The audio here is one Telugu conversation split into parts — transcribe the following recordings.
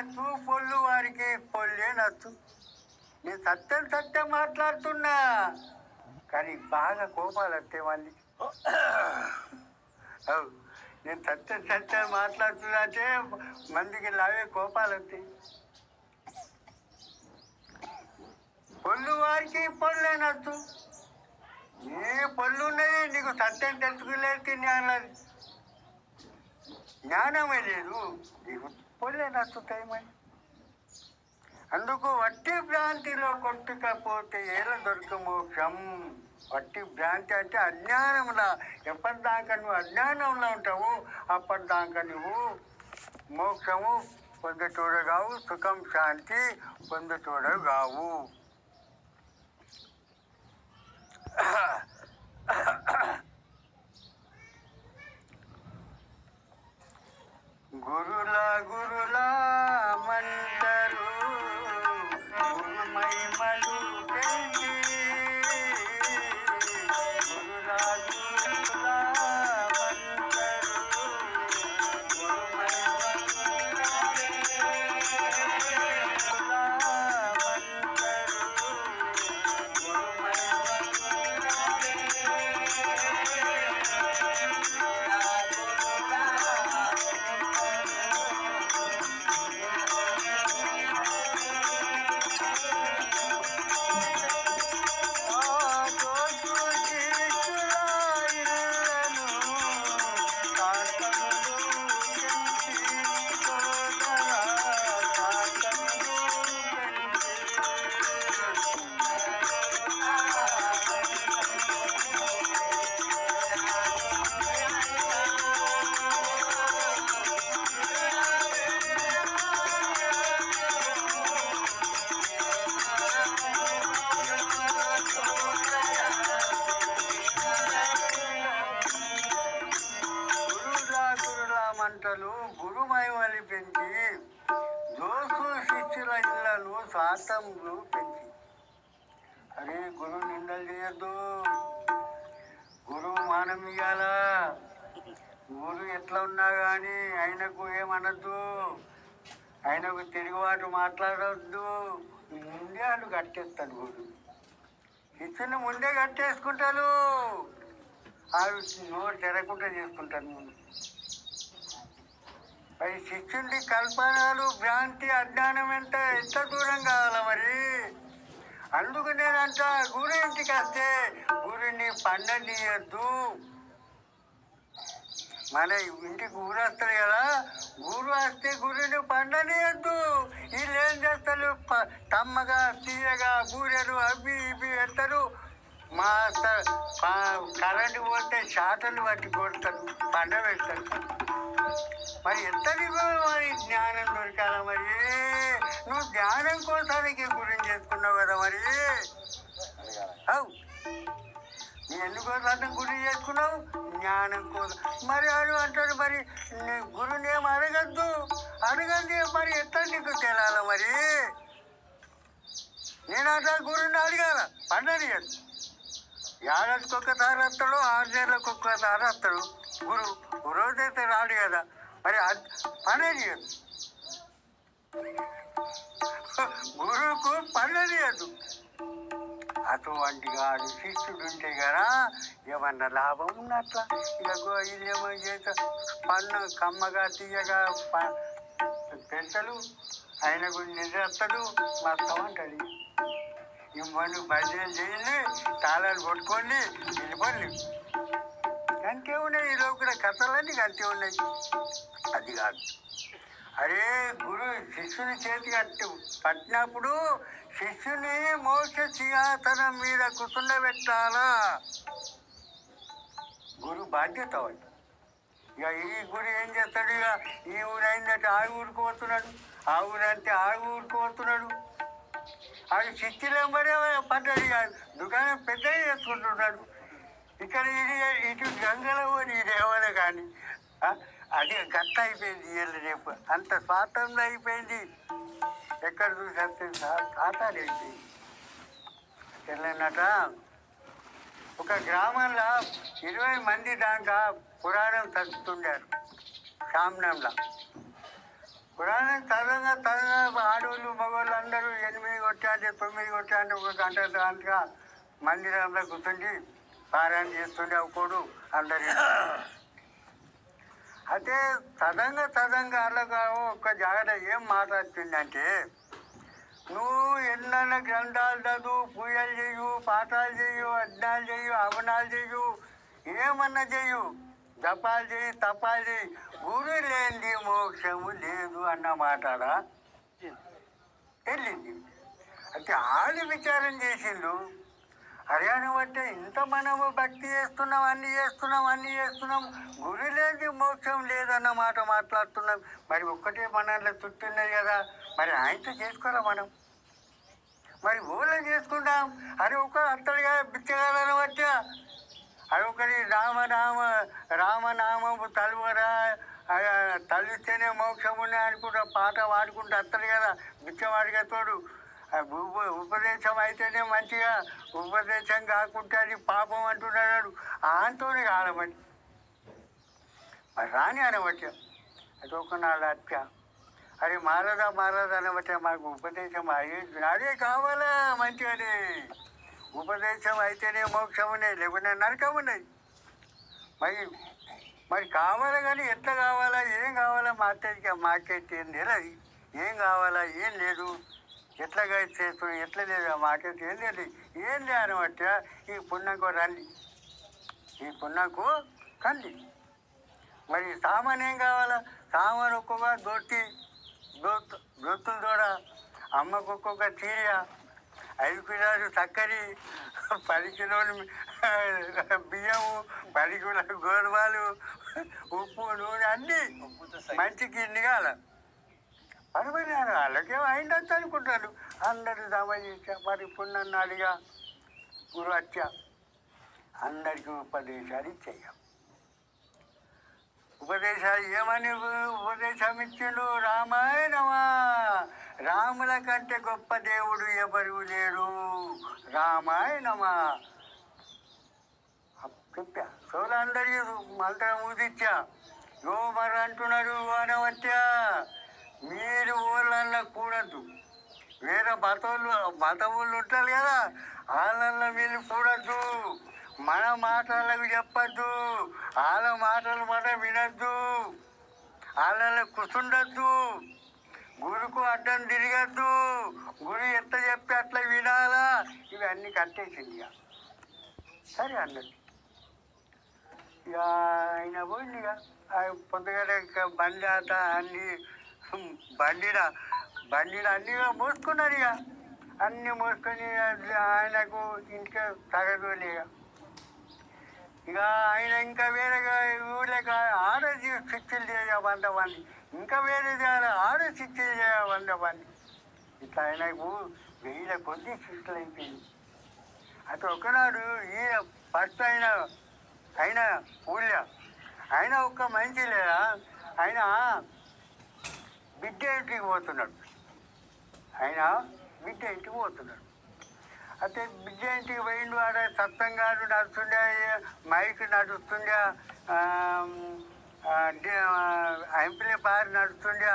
నచ్చు పొల్లు వారికి పొల్లే నచ్చు నేను సత్యం సత్యం మాట్లాడుతున్నా. కానీ బాగా కోపాలు వస్తాయి మళ్ళీ. అవు నేను సత్యం సత్యం మాట్లాడుతున్నా అంటే మందికి లావే కోపాలు వస్తాయి పొల్లు వారికి పొల్లే నచ్చు ఏ పొల్లు ఉన్నది నీకు సత్యం తెలుసుకోలేదు జ్ఞానం జ్ఞానమే లేదు. నీకు పోలే నచ్చుతాయి మరి. అందుకు వట్టి భ్రాంతిలో కొట్టుకపోతే ఏల దొరక మోక్షం. వట్టి భ్రాంతి అంటే అజ్ఞానంలా. ఎప్పటిదాకా నువ్వు అజ్ఞానంలో ఉంటావు అప్పటిదాకా నువ్వు మోక్షము పొందచూడగావు సుఖం శాంతి పొందచూడగావు గురుల గురుల మంటరు ఇళ్ళను పెంచి అరే గురువు నిందలు చేయొద్దు. గురువు మానం ఇయ్యాల? గురు ఎట్లా ఉన్నా కానీ ఆయనకు ఏమనద్దు. ఆయనకు తిరుగుబాటు మాట్లాడవద్దు ముందే వాళ్ళు కట్టేస్తాడు గురువు. ఇచ్చిన ముందే కట్టేసుకుంటారు ఆవి నోరు తెరకుండా చేసుకుంటాను ముందు మరి శిష్యుడి కల్పనలు భ్రాంతి అజ్ఞానం ఎంత ఎంత దూరం కావాలా మరి? అందుకు నేనంట గురు ఇంటికి వస్తే గురుని పండనీయద్దు. మన ఇంటికి గురు వస్తారు కదా గురు వస్తే గురుని పండనీయద్దు. వీళ్ళు ఏం చేస్తారు తమ్మగా తీయగా బూరెలు అవి ఇవి పెడతారు మా కరెంటు పోతే షాటలు పట్టి కొడతారు పండ పెడతారు. మరి ఎంత నీకు మరి జ్ఞానం దొరికాల మరి. నువ్వు జ్ఞానం కోసానికి గురించి చేసుకున్నావు కదా మరి. అవు. నువ్వు ఎందుకోసం గురి చేసుకున్నావు? జ్ఞానం కోసం. మరి వాడు అంటాడు మరి నీ గురుని ఏం అడగద్దు. అడగద్దు మరి ఎట్లా నీకు తెలాల మరి? నేనంట గురుని అడగాల. పండనియద్దు. ఏడాదికి ఒక్కసారి వస్తాడు ఆరు నెలలకు ఒక్కసారి వస్తాడు. గురువు రోజైతే రాడు కదా. మరి పనే చేయదు గురువుకు పననియదు అటువంటి వాడు శిష్యుడు ఉంటే కదా ఏమన్నా లాభం ఉన్నట్లా? ఇక గో- వీళ్ళేమో చేత పన్ను కమ్మగా తీయగా ప- పెంచలు ఆయనకు నిద్రస్తాడు మొత్తం అంటాడు ఈ ఇవ్వండి భజన చేయండి తాళాలు పట్టుకోండి వెళ్ళిపోండి. అంతే ఉన్నాయి ఈరోజు కూడా కథలన్నీ అంతే ఉన్నాయి. అది కాదు. అరే గురు శిష్యుని చేతి కట్టు పట్టినప్పుడు శిష్యుని మోక్ష చియాతనం మీద కూర్చుండబెట్టాలా? గురు బాధ్యత వాడు. ఇక ఈ గురు ఏం చేస్తాడు? ఇక ఈ ఊరు అయిందంటే ఆ ఊరికి పోతున్నాడు. ఆ ఊరు అంటే ఆ ఊరికి పోతున్నాడు. అది చిచ్చిలేంబడే పడ్డది కాదు. దుకాణం పెద్దది చేసుకుంటున్నాడు. ఇక్కడ ఇది ఇటు గంగలో పోని ఇది కానీ అది గట్ట అయిపోయింది ఇవాళ రేపు. అంత స్వాతంత్రం అయిపోయింది. ఎక్కడ చూసేస్తే ఖాతాలు అయిపోయింది తెల్లనట ఒక గ్రామంలో ఇరవై మంది దాకా పురాణం చదువుతుండారు. సామ్నంలో పురాణం చదవగానే తదంగా ఆడవాళ్ళు మగవాళ్ళు అందరూ ఎనిమిది కొట్టాంటే తొమ్మిది కొట్టాంటే ఒక గంట దాంట్లో మందిరంలో కూర్చుండి పారాయణ చేస్తుండే ఒకడు అందరి అయితే తదంగా తదంగా అలాగా ఒక్క జాగ్రత్త ఏం మాట్లాడుతుందంటే నువ్వు ఎన్న గ్రంథాలు చదువు పూజలు చేయు పాఠాలు చేయు అజ్ఞాలు చేయు అవనాలు చేయు ఏమన్నా చేయు జపాలు చేయి తపాలు చేయి గురి లేనిది మోక్షము లేదు అన్న మాటరా వెళ్ళింది. అయితే ఆడి విచారం చేసిండు హర్యాణం అంటే ఇంత మనము భక్తి చేస్తున్నాం అన్ని చేస్తున్నాం అన్ని చేస్తున్నాం గురి లేని మోక్షం లేదన్న మాట మాట్లాడుతున్నాం. మరి ఒక్కటే మనలో చుట్టున్నది కదా మరి ఆయనతో చేసుకోరా మనం? మరి ఊళ్ళో చేసుకుంటాం. అరే ఒక అత్తడిగా బిచ్చగలను వచ్చా అదొకటి రామనామ రామనామము తలువరా తలిస్తేనే మోక్షం ఉన్నాయి అనుకుంటా పాట పాడుకుంటూ వస్తారు కదా బిచ్చవాడిగా తోడు. ఉప- ఉపదేశం అయితేనే మంచిగా ఉపదేశం కాకుంటే అది పాపం అంటున్నాడు ఆంతోనే కాలమని మరి. రాని అనవచ్చా అదొక ఒక నాడు అత్య. అరే మారదా మారదా అనవచ్చా మాకు ఉపదేశం అయ్యి అదే కావాలా మంచిగానే. ఉపదేశం అయితేనే మోక్షం ఉన్నాయి లేకుంటే నరకం మరి మరి కావాలా కానీ ఎట్లా కావాలా ఏం కావాలా మా అత్తయ్యకి మాకైతే ఏం లేదు ఏం కావాలా ఏం లేదు. ఎట్లాగా చేస్తుంది ఎట్లా లేదు మాకైతే ఏం లేదు. ఏం లేదనమాట ఈ పుణ్యకు రండి. ఈ పుణ్యకు కండి. మరి సామాన్ ఏం కావాలా? సామాన్ ఒక్కొక్క దొట్టి దొత్తు దొత్తుల దూడ అమ్మకు ఒక్కొక్క చీర కిలోలు చక్కెర పది కిలోలు బియ్యము పది కిలోలు గోధుమలు ఉప్పు నూనె అన్నీ మంచికి ఇన్ని కాల. పరమని వాళ్ళకేమో అయిండొచ్చు అనుకుంటారు అందరు జమ చేశా మరి ఇప్పుడు నన్ను అడిగా గురు వచ్చా అందరికీ ఉపదేశాలు ఇచ్చేయం ఉపదేశాలు ఏమని ఉపదేశం ఇచ్చిండు? రామాయణమా రాముల కంటే గొప్ప దేవుడు ఎవరు లేడు రామాయణమా? చెప్పా సోలందరికీ మంత్రం ఊదిచ్చా యో మరి అంటున్నారు అనవచ్చా మీరు ఊళ్ళల్లో కూడద్దు. వేరే మతవులు బతవులు ఉంటారు కదా వాళ్ళల్లో వీళ్ళు కూడద్దు. మన మాటలకు చెప్పద్దు. వాళ్ళ మాటలు మనం వినద్దు. వాళ్ళ కూర్చుండద్దు. గురుకు అడ్డం తిరగద్దు. గురు ఎంత చెప్పి అట్లా వినాలా? ఇవన్నీ కట్టేసింది ఇక. సరే అన్నది ఇక ఆయన పోయింది ఇక. ఆ పొద్దుగాల బండి ఆట అన్ని బండిన బండిన అన్ని మోసుకున్నారు ఇక. అన్నీ మోసుకొని ఆయనకు ఇంటికి తగదు ఇక ఆయన ఇంకా వేరేగా ఊళ్ళక ఆడ శిక్షలు చేయ ఇంకా వేరే చేయాలి ఆడ శిక్షలు చేయ ఇట్లా ఆయనకు వెయ్యిల కొద్ది శిక్షలు అయిపోయింది అటు ఒకనాడు ఈయన ఫస్ట్ ఆయన ఆయన ఊళ్ళ ఆయన ఒక్క మంచి లేదా ఆయన బిడ్డ ఇంటికి పోతున్నాడు. ఆయన బిడ్డ ఇంటికి పోతున్నాడు. అయితే బిడ్డ ఇంటికి పోయిండు ఆడ సత్సంగాలు నడుస్తుండే మైక్ నడుస్తుండే ఎంపీ బార్ నడుస్తుండే.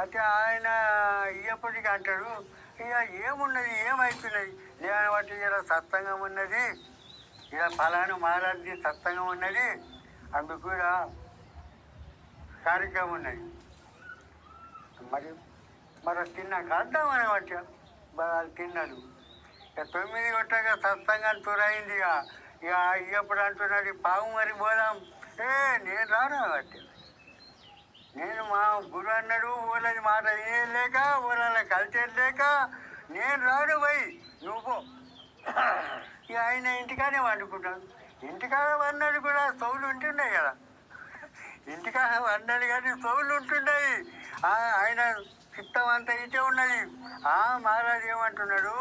అయితే ఆయన ఇప్పటికి అంటాడు ఇక ఏమున్నది ఏమవుతున్నది నేను బట్టి ఇలా సత్సంగం ఉన్నది ఇలా ఫలాను మారాది సత్సంగం ఉన్నది అందుకు కూడా కార్యక్రమం ఉన్నది. మరి మరి తిన్నాక అర్థం అనమాట వాళ్ళు తిన్నాడు తొమ్మిది కొట్టాక సత్సంగాన్ని తురైంది ఇక. ఇక అయ్యప్పుడు అంటున్నాడు పాము మరి పోదాం. ఏ నేను రాను బట్టి నేను మా గురు అన్నాడు ఊళ్ళని మాట ఏం లేక ఊళ్ళ కల్చర్ లేక నేను రాను పోయి నువ్వు పో. ఇక ఆయన ఇంటికానే వండుకుంటాను ఇంటికాడ వన్నాడు కూడా సౌలు ఉంటున్నాయి కదా. ఇంటికాడ వన్నాడు కానీ సౌలు ఉంటున్నాయి ఆయన చిత్తం అంతా ఇటే ఉన్నది. ఆ మహారాజు ఏమంటున్నాడు?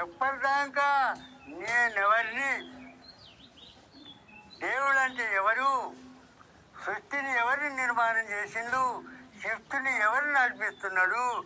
ఎప్పటిదాకా నేనెవరిని? దేవుడు అంటే ఎవరు? సృష్టిని ఎవరిని నిర్మాణం చేసిండు? శక్తిని ఎవరు నడిపిస్తున్నాడు?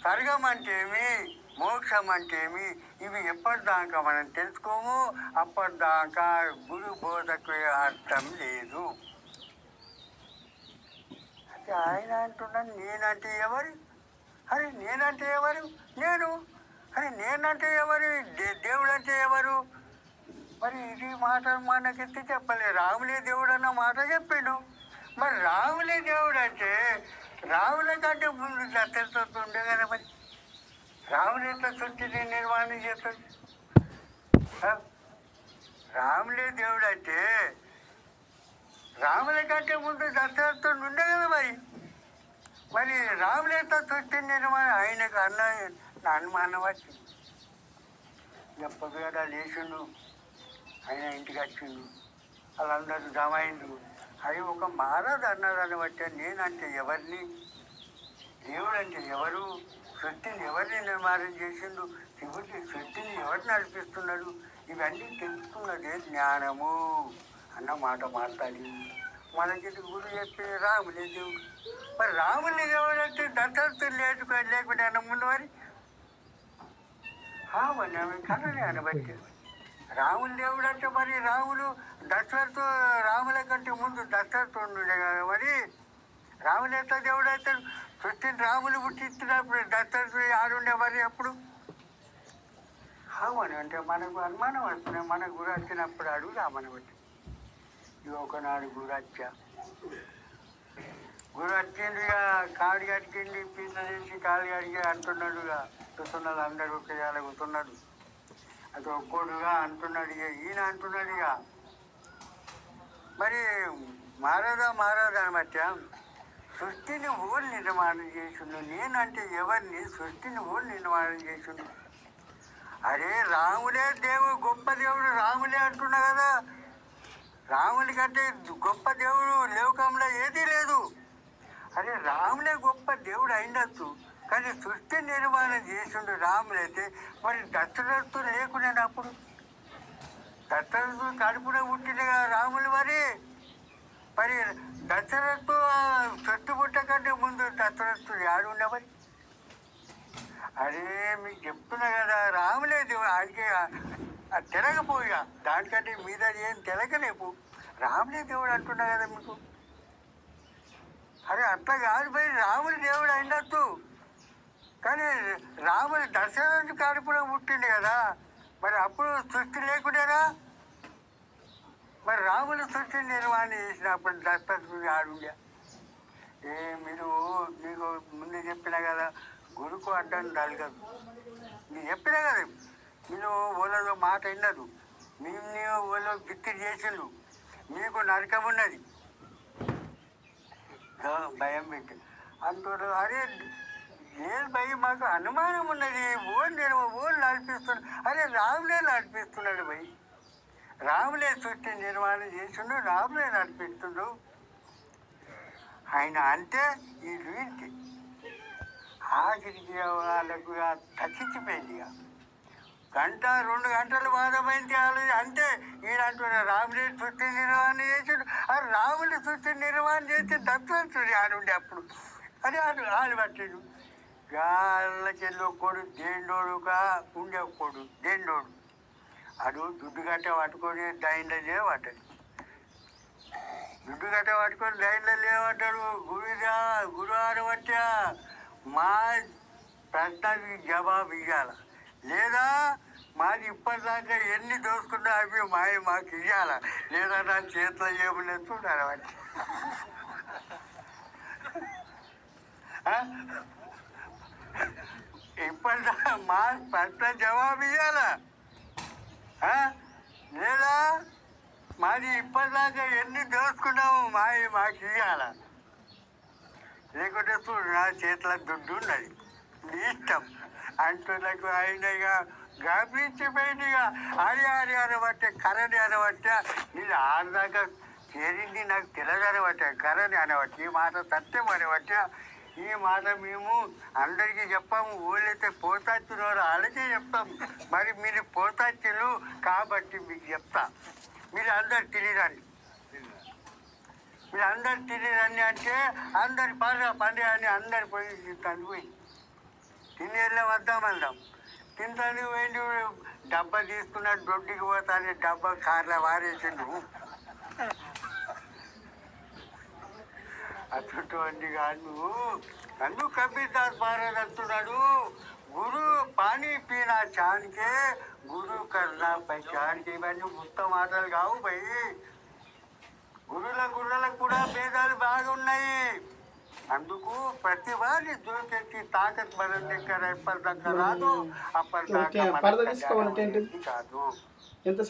స్వర్గం అంటే ఏమి? మోక్షం అంటే ఏమి? ఇవి ఎప్పటిదాకా మనం తెలుసుకోము? అప్పటిదాకా గురు బోధకు అర్థం లేదు. ఆయన అంటున్నాను నేనంటే ఎవరు? అరే నేనంటే ఎవరు? నేను. అరే నేనంటే ఎవరు? దే- దేవుడు అంటే ఎవరు? మరి ఇది మాట మనకెత్తి చెప్పలే? రాములే దేవుడు అన్న మాట చెప్పిండు. మరి రాములే దేవుడు అంటే రాముల కంటే ముందు దత్తతో ఉండే కదా మరి. రాములు ఎట్లా సృష్టిని నిర్మాణం రాములే దేవుడు అంటే రాముల కంటే ముందు దశరథుడు ఉండే కదా మరి. మరి రాములేత సృష్టి నిర్మాణం? ఆయనకు అన్న అనుమానం వచ్చింది. చెప్పగా లేచిండు ఆయన ఇంటికి వచ్చిండు. వాళ్ళందరూ జమైండు అది ఒక మారదు అన్నదాన్ని బట్టి నేనంటే ఎవరిని? దేవుడు అంటే ఎవరు? శక్తిని ఎవరిని నిర్మాణం చేసిండు? శివుడి శక్తిని ఎవరు నడిపిస్తున్నాడు? ఇవన్నీ తెలుసుకున్నదే జ్ఞానము అన్న మాట మాట్లాడి మనకి గురు చెప్పి రాములే దేవుడు? మరి రాములు ఎవరంటే దత్తలు లేకపోతే లేకుండా అన్న ముందు మరి కథనే అనబట్టి రాముని దేవుడు అంటే మరి రాములు దశరథ రాముల కంటే ముందు దశరథు ఉండే కదా మరి. రాములు ఎట్లా దేవుడు అయితే సృష్టిని రాములు పుట్టించినప్పుడు దశరథుడు ఆడుండే మరి అప్పుడు అవును అంటే మనకు అనుమానం వస్తున్నాయి మన గురు వచ్చినప్పుడు అడుగు రామని బట్టి. ఇది ఒకనాడు గురి వచ్చా. గురు వచ్చింది ఇక కాడు కట్టింది పిల్లలేసి చేసి కాలు కడిగి అంటున్నాడుగా కూర్చున్నది అందరూ ఒకేయాల కూర్చున్నాడు. అది ఒక్కోడుగా అంటున్నాడు ఇక ఈయన అంటున్నాడు ఇక. మరి మారదా మారదా అని సృష్టిని ఊరు నిర్మాణం చేసిండు? నేనంటే ఎవరిని? సృష్టిని ఊరు నిర్మాణం చేసిండు? అరే రాములే దేవుడు గొప్ప దేవుడు రాములే అంటున్నా కదా. రాముడి కంటే గొప్ప దేవుడు లోకంలో ఏదీ లేదు. అరే రాములే గొప్ప దేవుడు అయిండొచ్చు కానీ సృష్టి నిర్మాణం చేసిండు రాములైతే మరి దశరథుడు లేకునేటప్పుడు దశరథుడు కడుపున పుట్టిన రాములు మరి. మరి దశరథు చెట్టు పుట్ట కంటే ముందు దశరథుడు ఆడుండే మరి? అరే మీకు చెప్తున్నా కదా రాములే దేవుడు ఆడికి అది తిరగపోయా. దానికంటే మీద ఏం తిరగలేపు రాములే దేవుడు అంటున్నా కదా మీకు. అరే అట్లా కాదు పోయి రాముడి దేవుడు అయినట్టు. కానీ రాముడి దర్శనానికి కడుపులో పుట్టింది కదా. మరి అప్పుడు సృష్టి లేకుండేనా? మరి రాముడు సృష్టి నిర్మాణం చేసినప్పుడు దశరథుడు ఆడుండే ఏ మీరు మీకు ముందు చెప్పినా కదా గురుకు అడ్డం తలగదు నేను చెప్పినా కదా మీరు ఓళ్ళలో మాట విన్నదు మేము ఓళ్ళు బిత్తి చేసిండు మీకు నరకం ఉన్నది. భయం పెట్టి. అంటాడు అరే లేదు భయ్ మాకు అనుమానం ఉన్నది. ఓన్ నేను ఓన్ నడిపిస్తున్నాడు అరే రాములే నడిపిస్తున్నాడు భయ్ రాములే చుట్టి నిర్మాణం చేసిండు రాములే నడిపిస్తుండు. ఆయన అంటే ఈ వీరికి ఆఖరికి వాళ్ళకు తగ్గించిపోయింది గంట రెండు గంటలు వాదమైంది వాళ్ళు అంటే ఈడంటున్నారు రాముడి సృష్టి నిర్వహణ చేసాడు. ఆ రాముడి సృష్టి నిర్వహణ చేసి దత్తరుడు ఆడుండే అప్పుడు. అది ఆడు ఆడు పట్టాడు. గాళ్ళకెళ్ళి ఒక్కడు దేండోడుగా ఉండే ఒక్కడు దేండోడు అడు దుడ్డు గట్ట పట్టుకొని దైండ్ల చేయబడ్డాడు దుడ్డు గట్ట పట్టుకొని దైండ్ల లేవడ్డాడు గురుదా గురువారం వచ్చా మా ప్రశ్నకి జవాబు ఇవ్వాల లేదా మాది ఇప్పటిదాకా ఎన్ని దోసుకున్నా అవి మాయ మాకు ఇవ్వాల లేదా నా చేతిలో ఏమలేదు చూడాలి వాటి మా ప్రశ్న జవాబు ఇవ్వాలా ఆ? లేదా? మాది ఇప్పటిదాకా ఎన్ని దోసుకున్నాము మా మాకు ఇవ్వాల లేకుంటే చూడు నా చేతిలో దుడ్డు ఉన్నది. నీ ఇష్టం. అంటులకు అయినగా గమనించిపోయినగా హరి హరి అనబట్టే కరణి అనబట్టే నేను దాకా చేరింది నాకు తెలియదు అనబట్టే కరణి అనబట్టి ఈ మాట సత్యం అనబట్టే ఈ మాట మేము అందరికీ చెప్పాము. ఊళ్ళైతే పోతాచ్చున్నారు వాళ్ళకే చెప్తాం. మరి మీరు పోతాచ్చులు కాబట్టి మీకు చెప్తా. మీరు అందరు తిరిగిరండి. మీరు అందరు తిరిగిరండి అంటే అందరి పండుగ పండుగ అని అందరు పోయి తను పోయి. తిని వెళ్ళాం వద్దాం వెళ్దాం తింటానికి పోయింది డబ్బా తీసుకున్నాడు దొడ్డికి పోతానే డబ్బా కార్లో వారేసిండు. అటువంటి కాదు అందుకు కబీర్దాస్ మహారాజ్ అంటున్నాడు గురు పానీ పీనా చాన్కే గురు కర్ణా పైచాన్కే ఇవన్నీ మొత్తం మాటలు కావు భయ్ గురుల గుర్రలకు కూడా భేదాలు బాగున్నాయి. అందుకు ప్రతి వారి దూకెత్తి తాకత్ మన దగ్గర ఎప్పటిదాకా రాదు అప్పటిదాకా కాదు. ఎంత